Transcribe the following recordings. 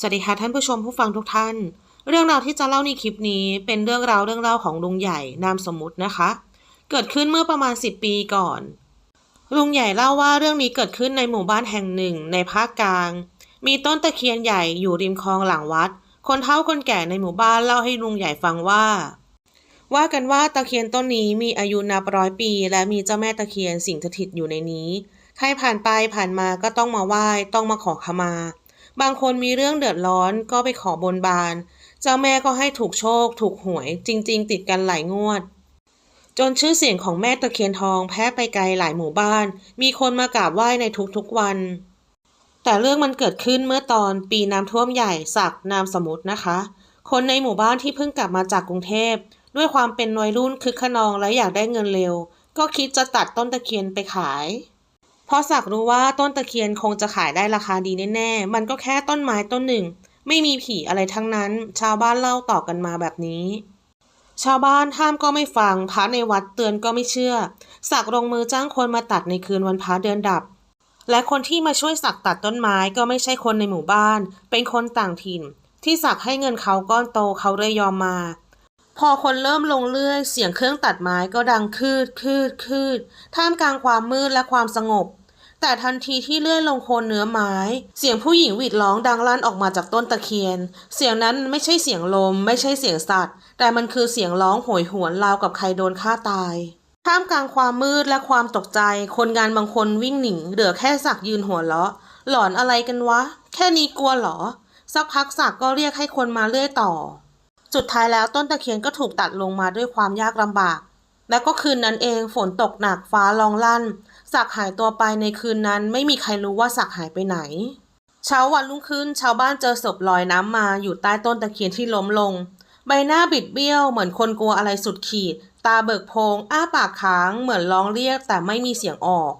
สวัสดีค่ะท่านผู้ชมผู้ฟังทุกท่าน เรื่องราวที่จะเล่าในคลิปนี้เป็นเรื่องราวเรื่องเล่าของลุงใหญ่นามสมมุตินะคะ เกิดขึ้นเมื่อประมาณ 10 ปีก่อน ลุงใหญ่เล่าว่าเรื่องนี้เกิดขึ้นในหมู่บ้านแห่งหนึ่งในภาคกลาง มีต้นตะเคียนใหญ่อยู่ริมคลองหลังวัด คนเฒ่าคนแก่ในหมู่บ้านเล่าให้ลุงใหญ่ฟังว่า ว่ากันว่าตะเคียนต้นนี้มีอายุนับร้อยปี และมีเจ้าแม่ตะเคียนสิงสถิตอยู่ในนี้ ใครผ่านไปผ่านมาก็ต้องมาไหว้ต้องมาขอขมา บางคนมีเรื่องเดือดร้อนก็ไปขอบนบาน เจ้าแม่ก็ให้ถูกโชค ถูกหวย จริง ๆ ติดกันหลายงวด จนชื่อเสียงของแม่ตะเคียนทองแพร่ไปไกลหลายหมู่บ้าน มีคนมากราบไหว้ในทุกๆวัน แต่เรื่องมันเกิดขึ้นเมื่อตอนปีน้ำท่วมใหญ่สักนามสมมตินะคะ คนในหมู่บ้านที่เพิ่งกลับมาจากกรุงเทพด้วยความเป็นวัยรุ่นคึกขนองและอยากได้เงินเร็ว ก็คิดจะตัดต้นตะเคียนไปขาย เพราะสักรู้ว่าต้นตะเคียนคงจะขายได้ราคาดีแน่ๆ มันก็แค่ต้นไม้ต้นหนึ่ง ไม่มีผีอะไรทั้งนั้น ชาวบ้านเล่าต่อกันมาแบบนี้ ชาวบ้านห้ามก็ไม่ฟัง พระในวัดเตือนก็ไม่เชื่อสักลงมือจ้างคนมาตัดในคืนวันพระเดือนดับ และคนที่มาช่วยสักตัดต้นไม้ก็ไม่ใช่คนในหมู่บ้าน เป็นคนต่างถิ่น ที่สักให้เงินเขาก้อนโตเขาเลยยอมมา พอคนเริ่มลงเลื่อย เสียงเครื่องตัดไม้ก็ดังคืดคืดคืดท่ามกลางความมืดและความสงบ แต่ทันทีที่เลื่อยลงโคนเนื้อไม้ เสียงผู้หญิงหวีดร้องดังลั่นออกมาจากต้นตะเคียน เสียงนั้นไม่ใช่เสียงลม ไม่ใช่เสียงสัตว์ แต่มันคือเสียงร้องโหยหวนราวกับใครโดนฆ่าตายท่ามกลางความมืดและความตกใจ คนงานบางคนวิ่งหนีเหลือแค่สักยืนหัวเราะ หลอนอะไรกันวะ แค่นี้กลัวหรอ สักพักสักก็เรียกให้คนมาเลื่อยต่อ สุดท้ายแล้วต้นตะเคียนก็ถูกตัดลงมาด้วยความยากลำบาก และก็คืนนั้นเองฝนตกหนักฟ้าร้องลั่น สักหายตัวไปในคืนนั้นไม่มีใครรู้ว่าสักหายไปไหน เช้าวันรุ่งขึ้นชาวบ้านเจอศพลอยน้ำมาอยู่ใต้ต้นตะเคียนที่ล้มลง ใบหน้าบิดเบี้ยวเหมือนคนกลัวอะไรสุดขีด ตาเบิกโพงอ้าปากค้างเหมือนร้องเรียกแต่ไม่มีเสียงออก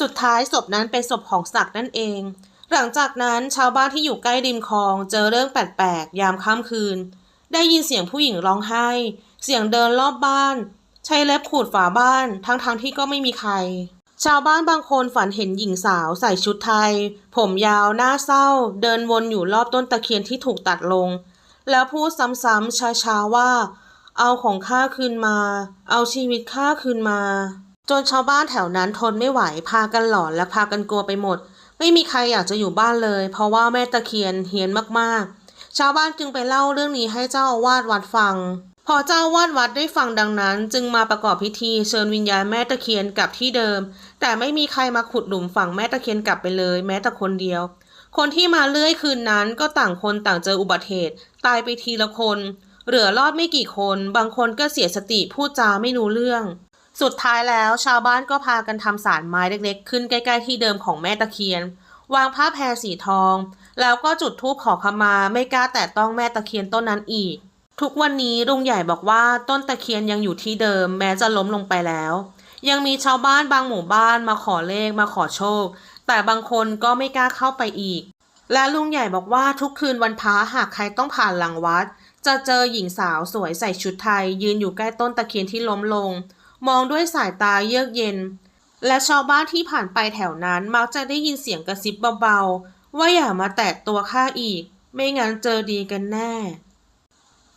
สุดท้ายศพนั้นเป็นศพของศักข์นั่นเองหลังจากนั้นชาวบ้านที่อยู่ใกล้ริมคลองเจอเรื่องแปลกๆยามค่ำคืน ได้ยินเสียงผู้หญิงร้องไห้ เสียงเดินรอบบ้าน ใช้เล็บขูดฝาบ้าน ทั้งๆที่ก็ไม่มีใคร ชาวบ้านบางคนฝันเห็นหญิงสาวใส่ชุดไทย ผมยาวหน้าเศร้า เดินวนอยู่รอบต้นตะเคียนที่ถูกตัดลง แล้วพูดซ้ำๆช้าๆว่า เอาของข้าคืนมา เอาชีวิตข้าคืนมา จนชาวบ้านแถวนั้นทนไม่ไหวพากันหลอนและพากันกลัวไปหมด ไม่มีใครอยากจะอยู่บ้านเลย เพราะว่าแม่ตะเคียนเฮี้ยนมากๆ ชาวบ้านจึงไปเล่าเรื่องนี้ให้เจ้าอาวาสวัดฟัง พอเจ้าอาวาสวัดได้ฟังดังนั้น จึงมาประกอบพิธีเชิญวิญญาณแม่ตะเคียนกลับที่เดิม แต่ไม่มีใครมาขุดหลุมฝังแม่ตะเคียนกลับไปเลย แม้แต่คนเดียว คนที่มาเลื่อยคืนนั้นก็ต่างคนต่างเจออุบัติเหตุ ตายไปทีละคน เหลือรอดไม่กี่คน บางคนก็เสียสติพูดจาไม่รู้เรื่อง สุดท้ายแล้วชาวบ้านก็พากันทำสารไม้เล็กๆ ขึ้นใกล้ ๆ ที่เดิมของแม่ตะเคียน วางผ้าแพรสีทอง แล้วก็จุดธูปขอขมาไม่กล้าแตะต้องแม่ตะเคียนต้นนั้นอีก ทุกวันนี้ลุงใหญ่บอกว่าต้นตะเคียนยังอยู่ที่เดิมแม้จะล้มลงไปแล้ว ยังมีชาวบ้านบางหมู่บ้านมาขอเลขมาขอโชค แต่บางคนก็ไม่กล้าเข้าไปอีก และลุงใหญ่บอกว่าทุกคืนวันพระหากใครต้องผ่านหลังวัด จะเจอหญิงสาวสวยใส่ชุดไทย ยืนอยู่ใกล้ต้นตะเคียนที่ล้มลง มองด้วยสายตาเยือกเย็น และชาวบ้านที่ผ่านไปแถวนั้นมักจะได้ยินเสียงกระซิบเบาๆ ว่าอย่ามาแตะตัวข้าอีก ไม่งั้นเจอดีกันแน่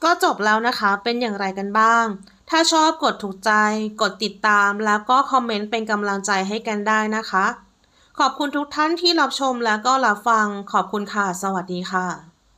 ก็จบแล้วนะคะเป็นอย่างไรกันบ้าง ถ้าชอบกดถูกใจ กดติดตามแล้วก็คอมเมนต์เป็นกำลังใจให้กันได้นะคะ ขอบคุณทุกท่านที่รับชมแล้วก็รับฟัง ขอบคุณค่ะ สวัสดีค่ะ